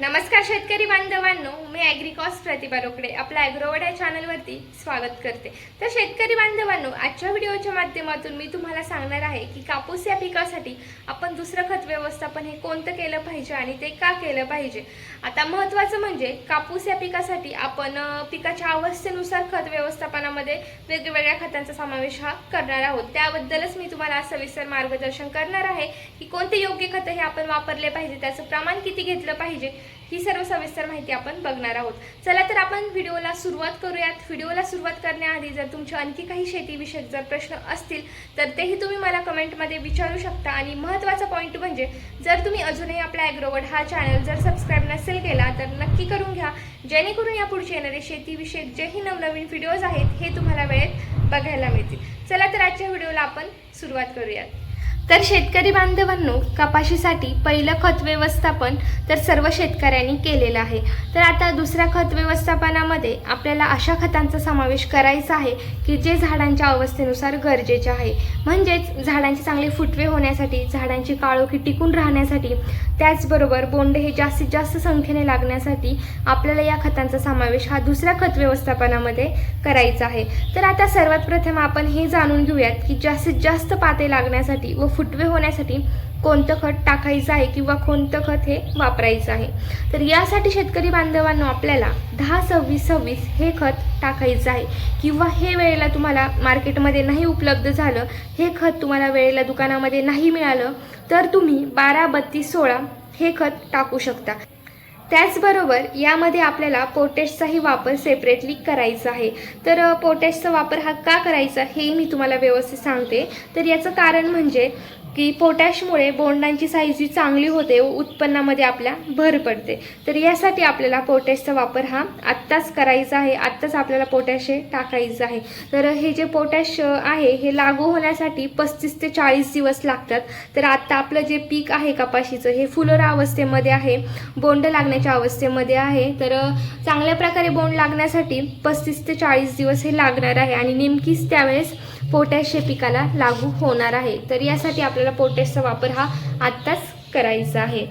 नमस्कार शेतकरी बांधवांनो मी ॲग्रिकॉस प्रतिभा रोकडे आपल्या ॲग्रोवडा या चॅनलवरती स्वागत करते. तर शेतकरी बांधवांनो आजच्या व्हिडिओच्या माध्यमातून मी तुम्हाला सांगणार आहे की कापूस या पिकासाठी आपण दुसरं खत व्यवस्थापन हे कोणतं केलं पाहिजे आणि ते का केलं पाहिजे? आता महत्त्वाचं म्हणजे कापूस या पिकासाठी आपण पिकाच्या अवस्थेनुसार खत व्यवस्थापनामध्ये वेगवेगळ्या खतांचा समावेश हा करणार आहोत. त्याबद्दलच मी तुम्हाला सविस्तर मार्गदर्शन करणार आहे की कोणते योग्य खत हे आपण वापरले पाहिजे त्याचं प्रमाण किती घेतलं पाहिजे ही सर्व सविस्तर माहिती आपण बघणार आहोत. चला तर आपण व्हिडिओला सुरुवात करूयात. व्हिडिओला सुरुवात करण्याआधी जर तुमचे आणखी काही शेतीविषयक जर प्रश्न असतील तर तेही तुम्ही मला कमेंटमध्ये विचारू शकता. आणि महत्त्वाचा पॉईंट म्हणजे जर तुम्ही अजूनही आपला ॲग्रोवर्ड हा चॅनल जर सबस्क्राईब नसेल केला तर नक्की करून घ्या. जेणेकरून यापुढचे येणारे शेतीविषयक जेही नवनवीन व्हिडिओज आहेत हे तुम्हाला वेळेत बघायला मिळतील. चला तर आजच्या व्हिडिओला आपण सुरुवात करूयात. तर शेतकरी बांधवांनो कपाशीसाठी पहिलं खत व्यवस्थापन तर सर्व शेतकऱ्यांनी केलेलं आहे. तर आता दुसऱ्या खत व्यवस्थापनामध्ये आपल्याला अशा खतांचा समावेश करायचा आहे की जे झाडांच्या अवस्थेनुसार गरजेचे आहे. म्हणजेच झाडांचे चांगले फुटवे होण्यासाठी झाडांची काळोखी टिकून राहण्यासाठी त्याचबरोबर बोंडे हे जास्तीत जास्त संख्येने लागण्यासाठी आपल्याला या खतांचा समावेश हा दुसऱ्या खत व्यवस्थापनामध्ये करायचा आहे. तर आता सर्वात प्रथम आपण हे जाणून घेऊयात की जास्तीत जास्त पाते लागण्यासाठी व फुटवे होण्यासाठी कोणतं खत टाकायचं आहे किंवा कोणतं खत हे वापरायचं आहे? तर यासाठी शेतकरी बांधवांनो आपल्याला दहा सव्वीस सव्वीस हे खत टाकायचं आहे. किंवा हे वेळेला तुम्हाला मार्केटमध्ये नाही उपलब्ध झालं हे खत तुम्हाला वेळेला दुकानामध्ये नाही मिळालं तर तुम्ही बारा बत्तीस सोळा हे खत टाकू शकता. त्याचबरोबर यामध्ये आपल्याला पोटॅशचाही वापर सेपरेटली करायचा आहे. तर पोटॅशचा वापर हा का करायचा हे मी तुम्हाला व्यवस्थित सांगते. तर याचं कारण म्हणजे की पोटॅशमुळे बोंडांची साईज ही चांगली होते व उत्पन्नामध्ये आपल्या भर पडते. तर यासाठी आपल्याला पोटॅशचा वापर हा आत्ताच करायचा आहे. आत्ताच आपल्याला पोटॅश हे टाकायचं आहे. तर हे जे पोटॅश आहे हे लागू होण्यासाठी पस्तीस ते चाळीस दिवस लागतात. तर आत्ता आपलं जे पीक आहे कपाशीचं हे फुलोरा अवस्थेमध्ये आहे बोंड लागण्याच्या अवस्थेमध्ये आहे. तर चांगल्या प्रकारे बोंड लागण्यासाठी पस्तीस ते चाळीस दिवस हे लागणार आहे आणि नेमकीच त्यावेळेस पोटॅश हे पिकाला लागू होणार आहे. तर यासाठी आपल्याला पोटॅशचा वापर हा आत्ताच करायचा आहे.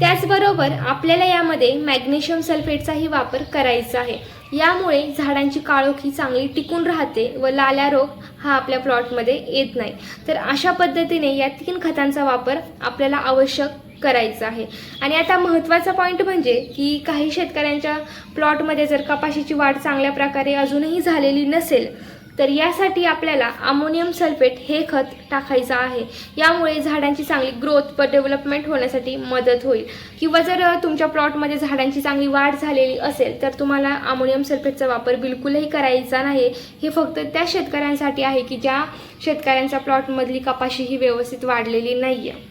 त्याचबरोबर आपल्याला यामध्ये मॅग्नेशियम सल्फेटचाही वापर करायचा आहे. यामुळे झाडांची काळोखी चांगली टिकून राहते व लाल्या रोग हा आपल्या प्लॉटमध्ये येत नाही. तर अशा पद्धतीने या तीन खतांचा वापर आपल्याला आवश्यक करायचं आहे. आणि आता महत्त्वाचा पॉईंट म्हणजे की काही शेतकऱ्यांच्या प्लॉटमध्ये जर कपाशीची वाढ चांगल्या प्रकारे अजूनही झालेली नसेल तर यासाठी आपल्याला अमोनियम सल्फेट हे खत टाकायचं आहे. यामुळे झाडांची चांगली ग्रोथ व डेव्हलपमेंट होण्यासाठी मदत होईल. किंवा जर तुमच्या प्लॉटमध्ये झाडांची चांगली वाढ झालेली असेल तर तुम्हाला अमोनियम सल्फेटचा वापर बिलकुलही करायचा नाही. हे फक्त त्या शेतकऱ्यांसाठी आहे की ज्या शेतकऱ्यांच्या प्लॉटमधली कपाशी ही व्यवस्थित वाढलेली नाही आहे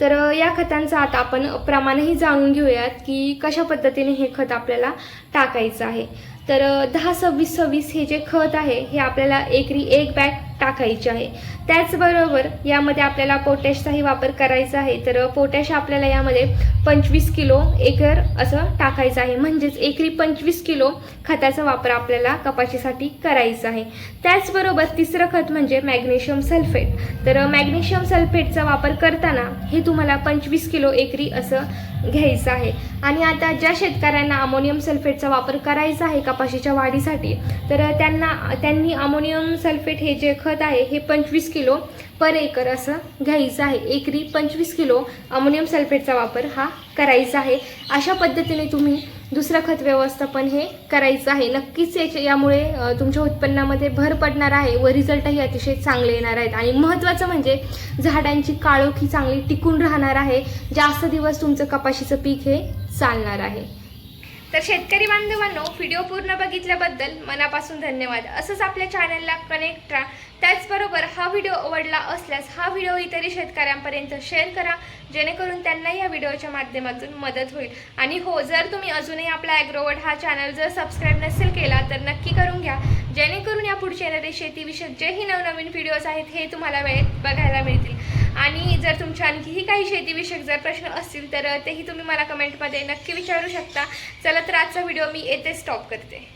तर या खतांचं आता आपण प्रमाणही जाणून घेऊयात की कशा पद्धतीने हे खत आपल्याला टाकायचं आहे. तर दहा सव्वीस सव्वीस हे जे खत आहे हे आपल्याला एकरी एक बॅग टाकायची आहे. त्याचबरोबर यामध्ये आपल्याला पोटॅशचाही वापर करायचा आहे. तर पोटॅश आपल्याला यामध्ये पंचवीस किलो एकर असं टाकायचं आहे. म्हणजेच एकरी पंचवीस किलो खताचा वापर आपल्याला कपाशीसाठी करायचा आहे. त्याचबरोबर तिसरं खत म्हणजे मॅग्नेशियम सल्फेट. तर मॅग्नेशियम सल्फेटचा वापर करताना हे तुम्हाला पंचवीस किलो एकरी असं घ्यायचं आहे. आणि आता ज्या शेतकऱ्यांना अमोनियम सल्फेटचा वापर करायचा आहे कपाशीच्या वाढीसाठी तर त्यांना त्यांनी अमोनियम सल्फेट हे जे खत आहे हे पंचवीस किलो पर एकर असं घ्यायचं आहे. एकरी पंचवीस किलो अमोनियम सल्फेटचा वापर हा करायचा आहे. अशा पद्धतीने तुम्ही दुसरं खत व्यवस्थापन हे करायचं आहे. नक्कीच याच्या यामुळे तुमच्या उत्पन्नामध्ये भर पडणार आहे व रिझल्टही अतिशय चांगले येणार आहेत. आणि महत्त्वाचं म्हणजे झाडांची काळोखी चांगली टिकून राहणार आहे. जास्त दिवस तुमचं कपाशीचं पीक हे चालणार आहे. तर शेतकरी बांधवांनो व्हिडिओ पूर्ण बघितल्याबद्दल मनापासून धन्यवाद. असंच आपल्या चॅनलला कनेक्ट राहा. त्याचबरोबर हा व्हिडिओ आवडला असल्यास हा व्हिडिओ इतरही शेतकऱ्यांपर्यंत शेअर करा. जेणेकरून त्यांना या व्हिडिओच्या माध्यमातून मदत होईल. आणि हो जर तुम्ही अजूनही आपला ॲग्रोवर्ड हा चॅनल जर सबस्क्राईब नसेल केला तर नक्की करून घ्या. जेणेकरून या पुढच्या येणारे शेतीविषयक जेही नवनवीन व्हिडिओज आहेत हे तुम्हाला वेळेत बघायला मिळतील. आणि तुमच्या आणखीही काही शेतीविषयक जर प्रश्न असतील तर तेही तुम्ही मला कमेंटमध्ये नक्की विचारू शकता. चला तर आजचा व्हिडिओ मी येथे स्टॉप करते.